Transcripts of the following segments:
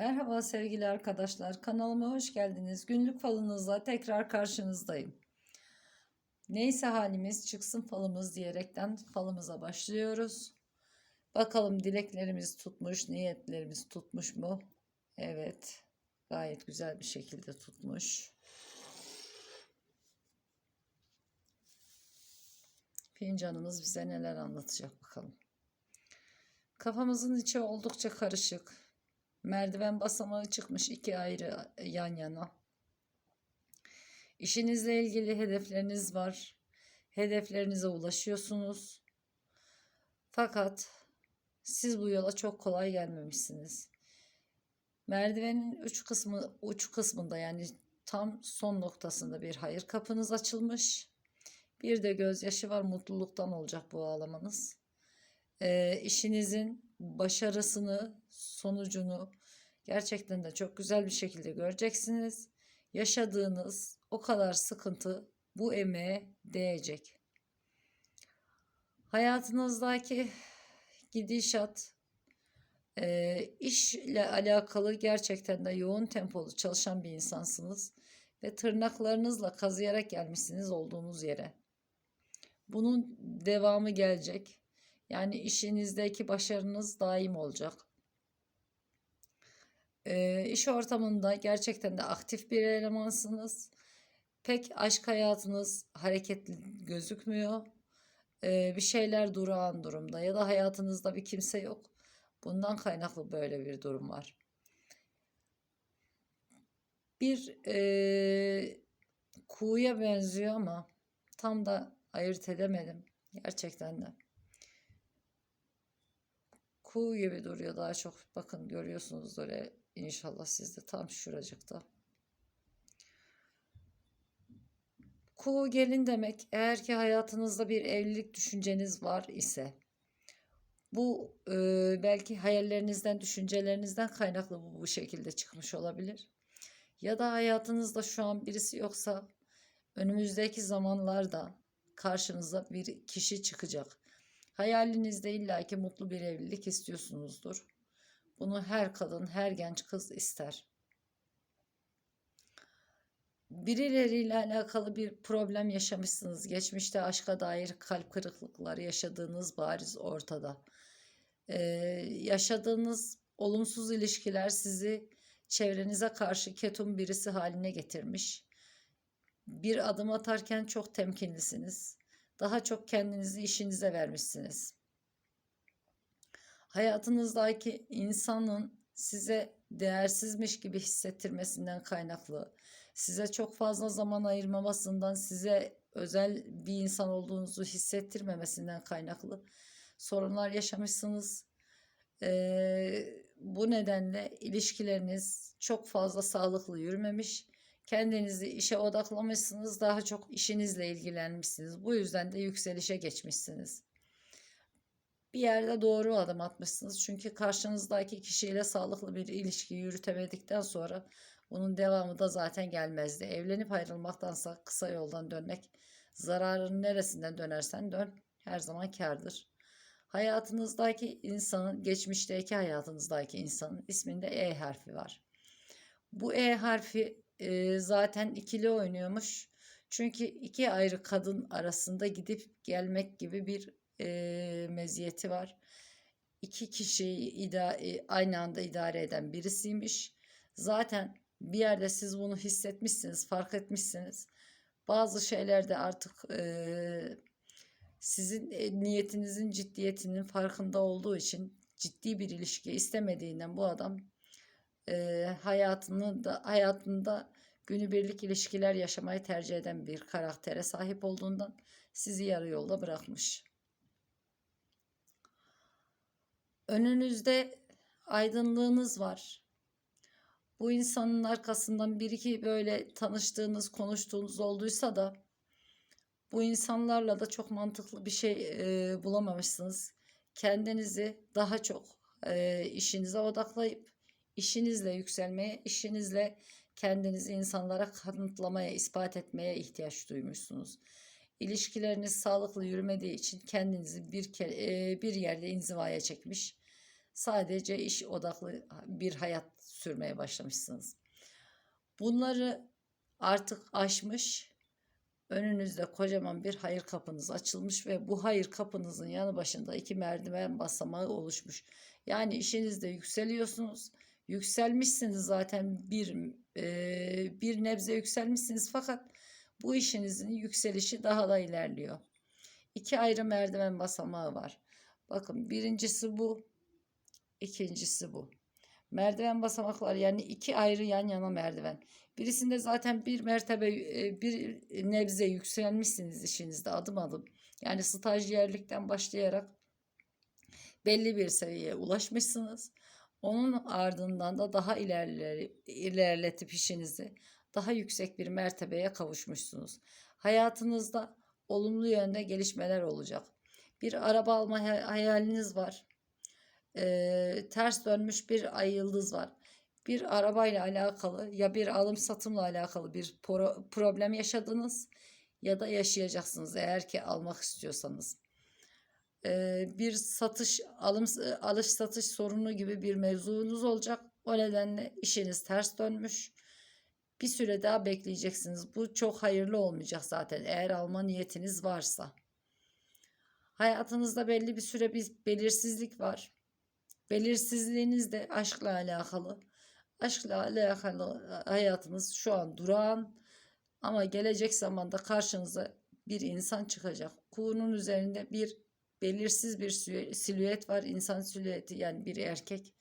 Merhaba sevgili arkadaşlar. Kanalıma hoş geldiniz. Günlük falınızla tekrar karşınızdayım. Neyse halimiz çıksın falımız diyerekten falımıza başlıyoruz. Bakalım dileklerimiz tutmuş, niyetlerimiz tutmuş mu? Evet. Gayet güzel bir şekilde tutmuş. Fincanımız bize neler anlatacak bakalım. Kafamızın içi oldukça karışık. Merdiven basamağı çıkmış iki ayrı yan yana. İşinizle ilgili hedefleriniz var. Hedeflerinize ulaşıyorsunuz. Fakat siz bu yola çok kolay gelmemişsiniz. Merdivenin uç kısmı uç kısmında yani tam son noktasında bir hayır kapınız açılmış. Bir de gözyaşı var. Mutluluktan olacak bu ağlamanız. Ee, işinizin başarısını, sonucunu gerçekten de çok güzel bir şekilde göreceksiniz. Yaşadığınız o kadar sıkıntı bu emeğe değecek. Hayatınızdaki gidişat, e, işle alakalı gerçekten de yoğun tempolu çalışan bir insansınız ve tırnaklarınızla kazıyarak gelmişsiniz olduğunuz yere. Bunun devamı gelecek. Yani işinizdeki başarınız daim olacak. E, iş ortamında gerçekten de aktif bir elemansınız. Pek aşk hayatınız hareketli gözükmüyor. E, bir şeyler durağan durumda ya da hayatınızda bir kimse yok. Bundan kaynaklı böyle bir durum var. Bir e, kuğuya benziyor ama tam da ayırt edemedim. Gerçekten de. Kuğu gibi duruyor daha çok. Bakın görüyorsunuz öyle inşallah siz de tam şuracıkta. Kuğu gelin demek eğer ki hayatınızda bir evlilik düşünceniz var ise bu e, belki hayallerinizden, düşüncelerinizden kaynaklı bu, bu şekilde çıkmış olabilir. Ya da hayatınızda şu an birisi yoksa önümüzdeki zamanlarda karşınıza bir kişi çıkacak. Hayalinizde illaki mutlu bir evlilik istiyorsunuzdur. Bunu her kadın, her genç kız ister. Birileriyle alakalı bir problem yaşamışsınız. Geçmişte aşka dair kalp kırıklıkları yaşadığınız bariz ortada. Ee, yaşadığınız olumsuz ilişkiler sizi çevrenize karşı ketum birisi haline getirmiş. Bir adım atarken çok temkinlisiniz. Daha çok kendinizi işinize vermişsiniz. Hayatınızdaki insanın size değersizmiş gibi hissettirmesinden kaynaklı, size çok fazla zaman ayırmamasından, size özel bir insan olduğunuzu hissettirmemesinden kaynaklı sorunlar yaşamışsınız. Ee, bu nedenle ilişkileriniz çok fazla sağlıklı yürümemiş. Kendinizi işe odaklamışsınız, daha çok işinizle ilgilenmişsiniz. Bu yüzden de yükselişe geçmişsiniz. Bir yerde doğru adım atmışsınız. Çünkü karşınızdaki kişiyle sağlıklı bir ilişki yürütemedikten sonra bunun devamı da zaten gelmezdi. Evlenip ayrılmaktansa kısa yoldan dönmek, zararın neresinden dönersen dön her zaman kardır. Hayatınızdaki insanın, geçmişteki hayatınızdaki insanın isminde E harfi var. Bu E harfi e, zaten ikili oynuyormuş. Çünkü iki ayrı kadın arasında gidip gelmek gibi bir e, meziyeti var. İki kişiyi ida e, aynı anda idare eden birisiymiş. Zaten bir yerde siz bunu hissetmişsiniz, fark etmişsiniz. Bazı şeylerde artık e, sizin niyetinizin ciddiyetinin farkında olduğu için ciddi bir ilişki istemediğinden bu adam e, hayatını da hayatında günübirlik ilişkiler yaşamayı tercih eden bir karaktere sahip olduğundan sizi yarı yolda bırakmış. Önünüzde aydınlığınız var. Bu insanın arkasından bir iki böyle tanıştığınız, konuştuğunuz olduysa da bu insanlarla da çok mantıklı bir şey e, bulamamışsınız. Kendinizi daha çok e, işinize odaklayıp işinizle yükselmeye, işinizle kendinizi insanlara kanıtlamaya, ispat etmeye ihtiyaç duymuşsunuz. İlişkileriniz sağlıklı yürümediği için kendinizi bir kere, bir yerde inzivaya çekmiş. Sadece iş odaklı bir hayat sürmeye başlamışsınız. Bunları artık aşmış, önünüzde kocaman bir hayır kapınız açılmış ve bu hayır kapınızın yanı başında iki merdiven basamağı oluşmuş. Yani işinizde yükseliyorsunuz. Yükselmişsiniz zaten bir e, bir nebze yükselmişsiniz fakat bu işinizin yükselişi daha da ilerliyor. İki ayrı merdiven basamağı var. Bakın birincisi bu, ikincisi bu. Merdiven basamakları yani iki ayrı yan yana merdiven. Birisinde zaten bir mertebe e, bir nebze yükselmişsiniz işinizde adım adım. Yani stajyerlikten başlayarak belli bir seviyeye ulaşmışsınız. Onun ardından da daha ilerletip işinizi daha yüksek bir mertebeye kavuşmuşsunuz. Hayatınızda olumlu yönde gelişmeler olacak. Bir araba alma hayaliniz var. Ee, ters dönmüş bir ay yıldız var. Bir arabayla alakalı ya bir alım satımla alakalı bir pro problem yaşadınız ya da yaşayacaksınız eğer ki almak istiyorsanız. Bir satış alım alış satış sorunu gibi bir mevzunuz olacak. O nedenle işiniz ters dönmüş. Bir süre daha bekleyeceksiniz. Bu çok hayırlı olmayacak zaten eğer alma niyetiniz varsa. Hayatınızda belli bir süre bir belirsizlik var. Belirsizliğiniz de aşkla alakalı. Aşkla alakalı hayatınız şu an durağan ama gelecek zamanda karşınıza bir insan çıkacak. Kuğunun üzerinde bir belirsiz bir silüet var. İnsan silüeti yani bir erkek.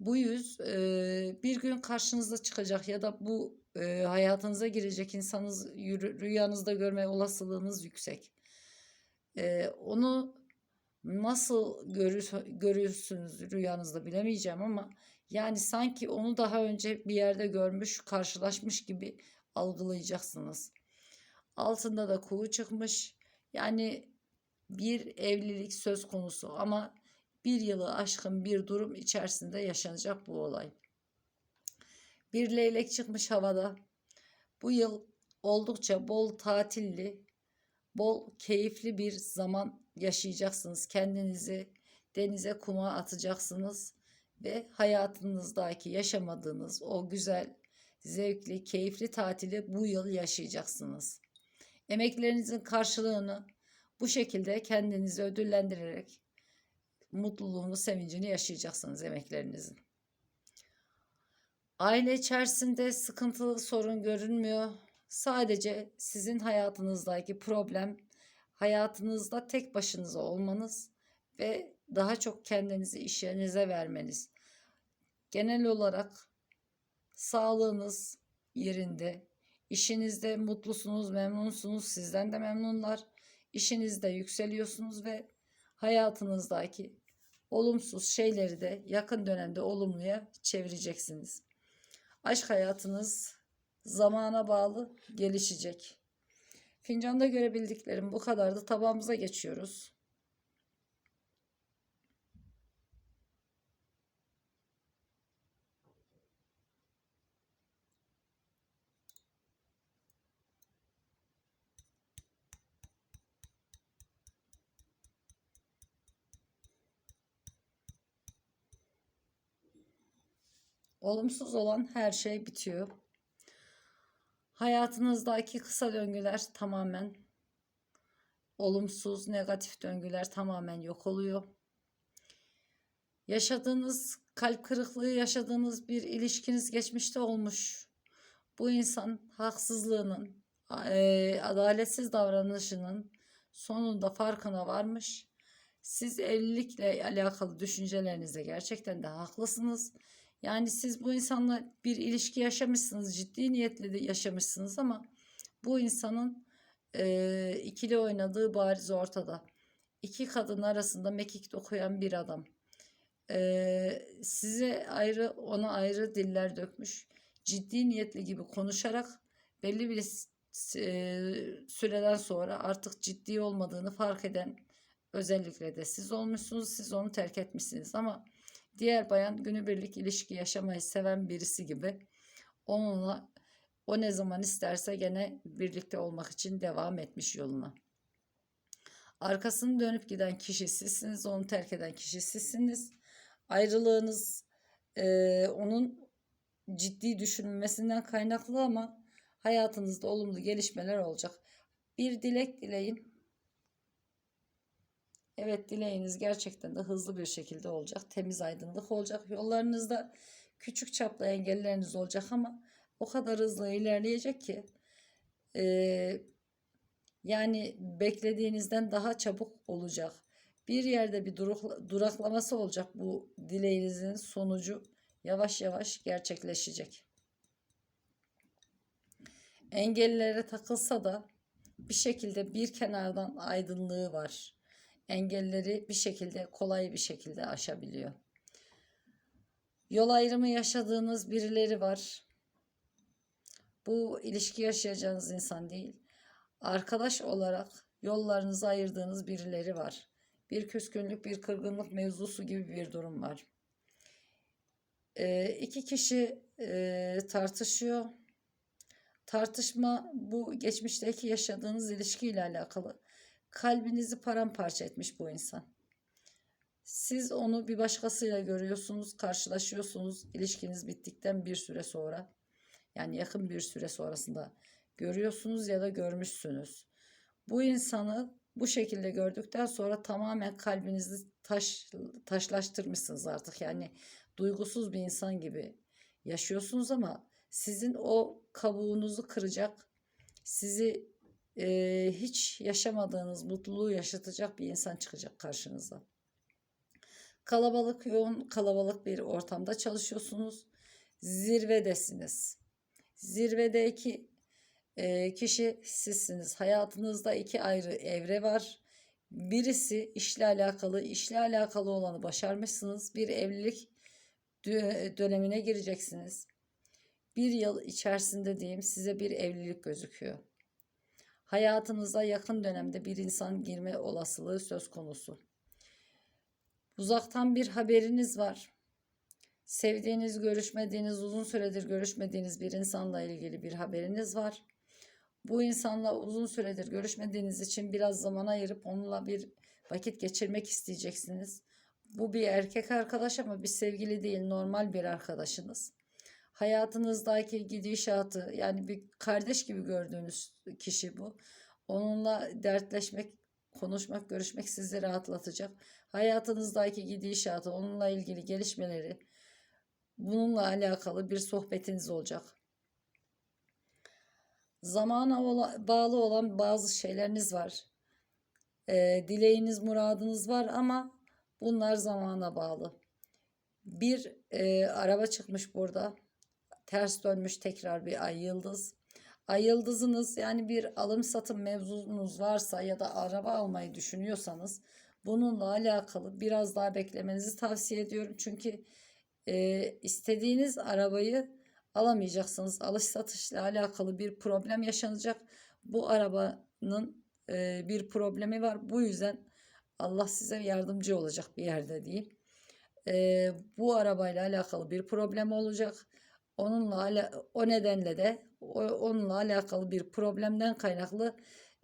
Bu yüz e, bir gün karşınıza çıkacak ya da bu e, hayatınıza girecek insanınız rüyanızda görme olasılığınız yüksek. E, onu nasıl görür, görürsünüz rüyanızda bilemeyeceğim ama yani sanki onu daha önce bir yerde görmüş, karşılaşmış gibi algılayacaksınız. Altında da kuğu çıkmış. Yani bir evlilik söz konusu ama bir yılı aşkın bir durum içerisinde yaşanacak bu olay. Bir leylek çıkmış havada. Bu yıl oldukça bol tatilli, bol keyifli bir zaman yaşayacaksınız. Kendinizi denize kuma atacaksınız ve hayatınızdaki yaşamadığınız o güzel, zevkli, keyifli tatili bu yıl yaşayacaksınız. Emeklerinizin karşılığını bu şekilde kendinizi ödüllendirerek mutluluğunu, sevincini yaşayacaksınız emeklerinizin. Aile içerisinde sıkıntılı sorun görünmüyor. Sadece sizin hayatınızdaki problem hayatınızda tek başınıza olmanız ve daha çok kendinizi işinize vermeniz. Genel olarak sağlığınız yerinde, işinizde mutlusunuz, memnunsunuz, sizden de memnunlar. İşinizde yükseliyorsunuz ve hayatınızdaki olumsuz şeyleri de yakın dönemde olumluya çevireceksiniz. Aşk hayatınız zamana bağlı gelişecek. Fincanda görebildiklerim bu kadardı. Tabağımıza geçiyoruz. Olumsuz olan her şey bitiyor. Hayatınızdaki kısa döngüler tamamen olumsuz, negatif döngüler tamamen yok oluyor. Yaşadığınız kalp kırıklığı yaşadığınız bir ilişkiniz geçmişte olmuş. Bu insan haksızlığının, e, adaletsiz davranışının sonunda farkına varmış. Siz evlilikle alakalı düşüncelerinizde gerçekten de haklısınız yani siz bu insanla bir ilişki yaşamışsınız, ciddi niyetle de yaşamışsınız ama bu insanın e, ikili oynadığı bariz ortada. İki kadın arasında mekik dokuyan bir adam. E, size ayrı, ona ayrı diller dökmüş. Ciddi niyetli gibi konuşarak belli bir süreden sonra artık ciddi olmadığını fark eden özellikle de siz olmuşsunuz. Siz onu terk etmişsiniz ama Diğer bayan günübirlik ilişki yaşamayı seven birisi gibi onunla o ne zaman isterse gene birlikte olmak için devam etmiş yoluna. Arkasını dönüp giden kişi sizsiniz, onu terk eden kişi sizsiniz. Ayrılığınız e, onun ciddi düşünmesinden kaynaklı ama hayatınızda olumlu gelişmeler olacak. Bir dilek dileyin. Evet dileğiniz gerçekten de hızlı bir şekilde olacak. Temiz aydınlık olacak. Yollarınızda küçük çaplı engelleriniz olacak ama o kadar hızlı ilerleyecek ki eee, yani beklediğinizden daha çabuk olacak. Bir yerde bir duruk- duraklaması olacak bu dileğinizin sonucu yavaş yavaş gerçekleşecek. Engellilere takılsa da bir şekilde bir kenardan aydınlığı var. Engelleri bir şekilde kolay bir şekilde aşabiliyor. Yol ayrımı yaşadığınız birileri var. Bu ilişki yaşayacağınız insan değil. Arkadaş olarak yollarınızı ayırdığınız birileri var. Bir küskünlük, bir kırgınlık mevzusu gibi bir durum var. Ee, iki kişi e, tartışıyor. Tartışma bu geçmişteki yaşadığınız ilişkiyle alakalı. Kalbinizi paramparça etmiş bu insan. Siz onu bir başkasıyla görüyorsunuz, karşılaşıyorsunuz ilişkiniz bittikten bir süre sonra. Yani yakın bir süre sonrasında görüyorsunuz ya da görmüşsünüz. Bu insanı bu şekilde gördükten sonra tamamen kalbinizi taş taşlaştırmışsınız artık. Yani duygusuz bir insan gibi yaşıyorsunuz ama sizin o kabuğunuzu kıracak, sizi e, hiç yaşamadığınız mutluluğu yaşatacak bir insan çıkacak karşınıza. Kalabalık, yoğun kalabalık bir ortamda çalışıyorsunuz. Zirvedesiniz. Zirvedeki e, kişi sizsiniz. Hayatınızda iki ayrı evre var. Birisi işle alakalı, işle alakalı olanı başarmışsınız. Bir evlilik dö- dönemine gireceksiniz. Bir yıl içerisinde diyeyim size bir evlilik gözüküyor. Hayatınıza yakın dönemde bir insan girme olasılığı söz konusu. Uzaktan bir haberiniz var. Sevdiğiniz, görüşmediğiniz, uzun süredir görüşmediğiniz bir insanla ilgili bir haberiniz var. Bu insanla uzun süredir görüşmediğiniz için biraz zaman ayırıp onunla bir vakit geçirmek isteyeceksiniz. Bu bir erkek arkadaş ama bir sevgili değil, normal bir arkadaşınız. Hayatınızdaki gidişatı yani bir kardeş gibi gördüğünüz kişi bu. Onunla dertleşmek, konuşmak, görüşmek sizi rahatlatacak. Hayatınızdaki gidişatı, onunla ilgili gelişmeleri, bununla alakalı bir sohbetiniz olacak. Zamana bağlı olan bazı şeyleriniz var. Ee, dileğiniz, muradınız var ama bunlar zamana bağlı. Bir e, araba çıkmış burada. Ters dönmüş tekrar bir ay yıldız. Ay yıldızınız yani bir alım satım mevzunuz varsa ya da araba almayı düşünüyorsanız bununla alakalı biraz daha beklemenizi tavsiye ediyorum. Çünkü e, istediğiniz arabayı alamayacaksınız. Alış satışla alakalı bir problem yaşanacak. Bu arabanın e, bir problemi var. Bu yüzden Allah size yardımcı olacak bir yerde diyeyim. E, bu arabayla alakalı bir problem olacak. Onunla o nedenle de onunla alakalı bir problemden kaynaklı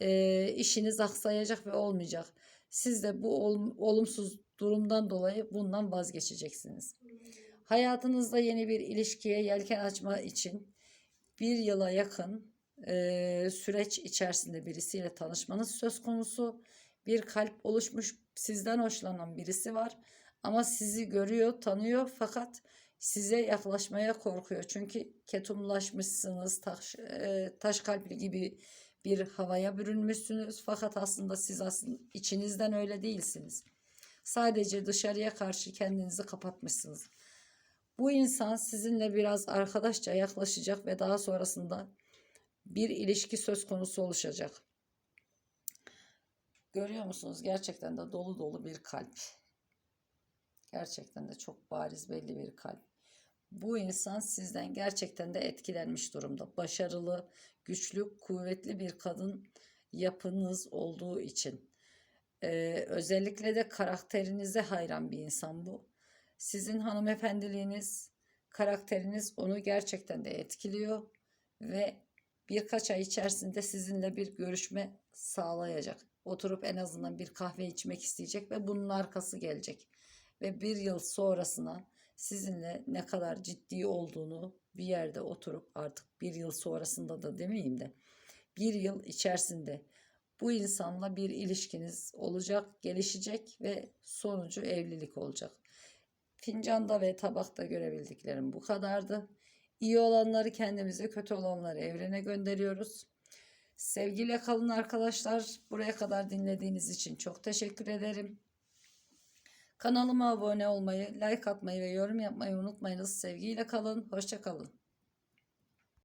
e, işiniz aksayacak ve olmayacak. Siz de bu ol- olumsuz durumdan dolayı bundan vazgeçeceksiniz. Hayatınızda yeni bir ilişkiye yelken açma için bir yıla yakın e, süreç içerisinde birisiyle tanışmanız söz konusu. Bir kalp oluşmuş, sizden hoşlanan birisi var ama sizi görüyor, tanıyor fakat size yaklaşmaya korkuyor. Çünkü ketumlaşmışsınız, taş, e, taş kalpli gibi bir havaya bürünmüşsünüz fakat aslında siz aslında içinizden öyle değilsiniz. Sadece dışarıya karşı kendinizi kapatmışsınız. Bu insan sizinle biraz arkadaşça yaklaşacak ve daha sonrasında bir ilişki söz konusu oluşacak. Görüyor musunuz? Gerçekten de dolu dolu bir kalp. Gerçekten de çok bariz belli bir kalp. Bu insan sizden gerçekten de etkilenmiş durumda. Başarılı, güçlü, kuvvetli bir kadın yapınız olduğu için. Ee, özellikle de karakterinize hayran bir insan bu. Sizin hanımefendiliğiniz, karakteriniz onu gerçekten de etkiliyor ve birkaç ay içerisinde sizinle bir görüşme sağlayacak. Oturup en azından bir kahve içmek isteyecek ve bunun arkası gelecek. Ve bir yıl sonrasına sizinle ne kadar ciddi olduğunu bir yerde oturup artık bir yıl sonrasında da demeyeyim de bir yıl içerisinde bu insanla bir ilişkiniz olacak, gelişecek ve sonucu evlilik olacak. Fincanda ve tabakta görebildiklerim bu kadardı. İyi olanları kendimize, kötü olanları evrene gönderiyoruz. Sevgiyle kalın arkadaşlar. Buraya kadar dinlediğiniz için çok teşekkür ederim. Kanalıma abone olmayı, like atmayı ve yorum yapmayı unutmayınız. Sevgiyle kalın, hoşça kalın.